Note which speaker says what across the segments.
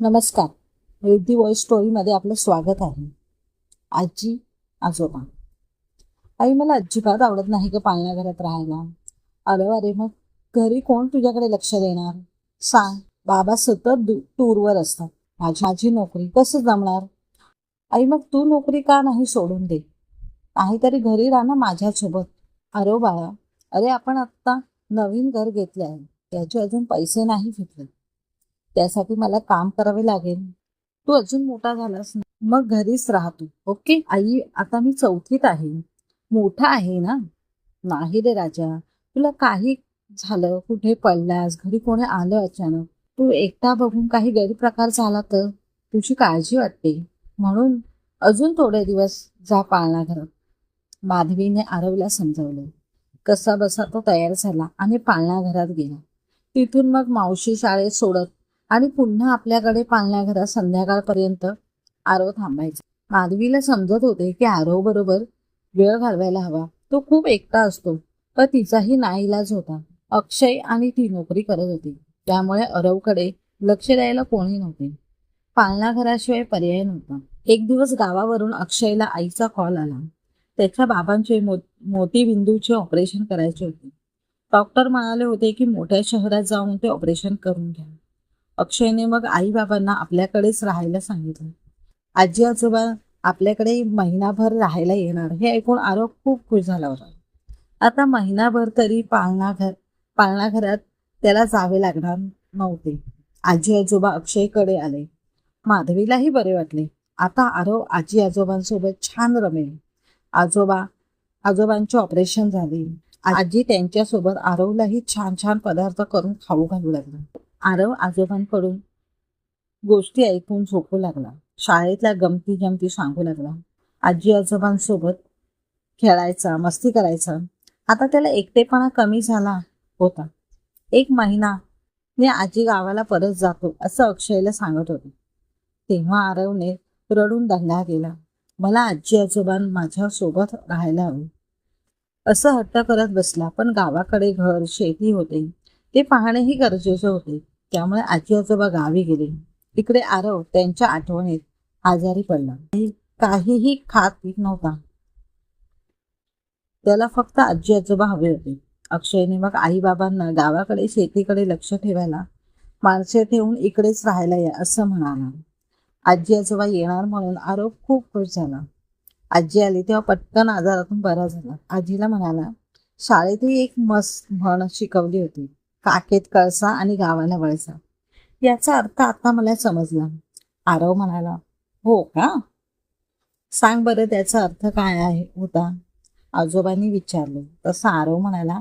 Speaker 1: नमस्कार. रिद्धी वॉइस स्टोरीमध्ये आपलं स्वागत आहे. आजी आजोबा. आई मला अजिबात आवडत नाही का पाळण्या घरात राहायला. अरे अरे मग घरी कोण तुझ्याकडे लक्ष देणार? सांग बाबा सतत टूरवर असतात. माझी माझी नोकरी कसं जमणार? आई मग तू नोकरी का नाही सोडून दे? काहीतरी घरी राह ना माझ्यासोबत. अरे बाळा अरे आपण आत्ता नवीन घर घेतले आहे त्याचे अजून पैसे नाही घेतले त्यासाठी मला काम करावे लागेल. तू अजून मोठा झालास ना मग घरीच राहतो ओके? आई आता मी चौथीत आहे. मोठा आहे ना? नाही रे राजा. तुला काही झालं? कुठे पडलास? घरी कोणी आलं अचानक? तू एकटा बघून काही गैरप्रकार झाला तर? तुझी काळजी वाटते. म्हणून अजून थोडे दिवस जा पाळणा घरात. माधवीने आरवला समजावलं. कसा बसा तो तयार झाला आणि पाळणा घरात गेला. तिथून मग मावशी शाळेत सोडत आणि पुन्हा आपल्याकडे पाळण्या घरात संध्याकाळपर्यंत आरव थांबायचा. माधवीला समजत होते की आरव बरोबर वेळ घालवायला हवा. तो खूप एकटा असतो पण तिचाही नाईलाज होता. अक्षय आणि ती नोकरी करत होती. त्यामुळे अरवकडे लक्ष द्यायला कोणी नव्हते. पाळणा घराशिवाय पर्याय नव्हता. एक दिवस गावावरून अक्षयला आईचा कॉल आला. त्याच्या बाबांचे मो मोती बिंदूचे ऑपरेशन करायचे होते. डॉक्टर म्हणाले होते की मोठ्या शहरात जाऊन ते ऑपरेशन करून घ्या. अक्षयने मग आई बाबांना आपल्याकडेच राहायला सांगितलं. आजी आजोबा आपल्याकडे महिनाभर राहायला येणार हे ऐकून आरोप खूप खुश झाला होता. आता महिनाभर तरी पाळणा घर पाळणा घरात त्याला जावे लागणार नव्हते. आजी आजोबा अक्षयकडे आले. माधवीलाही बरे वाटले. आता आरव आजी आजोबांसोबत छान रमेल. आजोबा आजोबांचे ऑपरेशन झाले. आजी त्यांच्यासोबत आरवलाही छान छान पदार्थ करून खाऊ घालू लागला. आरव आजोबांकडून गोष्टी ऐकून झोपू लागला. शाळेतल्या गमती जमती सांगू लागला. आजी आजोबांसोबत खेळायचा मस्ती करायचा. आता त्याला एकटेपणा कमी झाला होता. एक महिना मी आजी गावाला परत जातो असं अक्षयला सांगत होते. तेव्हा आरवने रडून दंगा केला. मला आजी आजोबां माझ्या सोबत राहायला हवी. असं हट्ट करत बसला पण गावाकडे घर शेती होते. ते पाहणेही गरजेचे होते. त्यामुळे आजी आजोबा गावी गेले. तिकडे आरव त्यांच्या आठवणीत आजारी पडला. काहीही खात पीत नव्हता. त्याला फक्त आजी आजोबा हवे होते. अक्षयने मग आई बाबांना गावाकडे शेतीकडे लक्ष ठेवायला माणसे ठेवून इकडेच राहायला या असं म्हणाला. आजी आजोबा येणार म्हणून आरव खूप खुश झाला. आजी आली तेव्हा पटकन आजारातून बरा झाला. आजीला म्हणाला शाळेतही एक मस्त म्हण शिकवली होती. काकेत कळसा आणि गावाला वळसा. याचा अर्थ आता मला समजला. आरव म्हणाला हो का? सांग बरं त्याचा अर्थ काय आहे होता. आजोबांनी विचारले. तसं आरव म्हणाला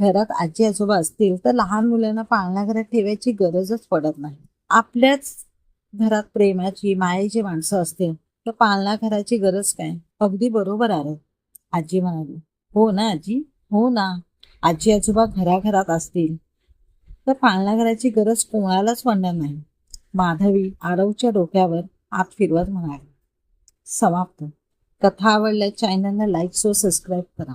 Speaker 1: घरात आजी आजोबा असतील तर लहान मुलांना पाळण्या घरात ठेवायची गरजच पडत नाही. आपल्याच घरात प्रेमाची मायेची माणसं असतील तर पाळणा घराची गरज काय? अगदी बरोबर आरव. आजी म्हणाली हो ना आजी. हो ना. आजी आजोबा घराघरात असतील तर पाळणा करायची गरज कोणालाच पडणार नाही. माधवी आरवच्या डोक्यावर आत फिरवत म्हणाली समाप्त. कथा आवडल्या चॅनलला लाईक सो सबस्क्राईब करा.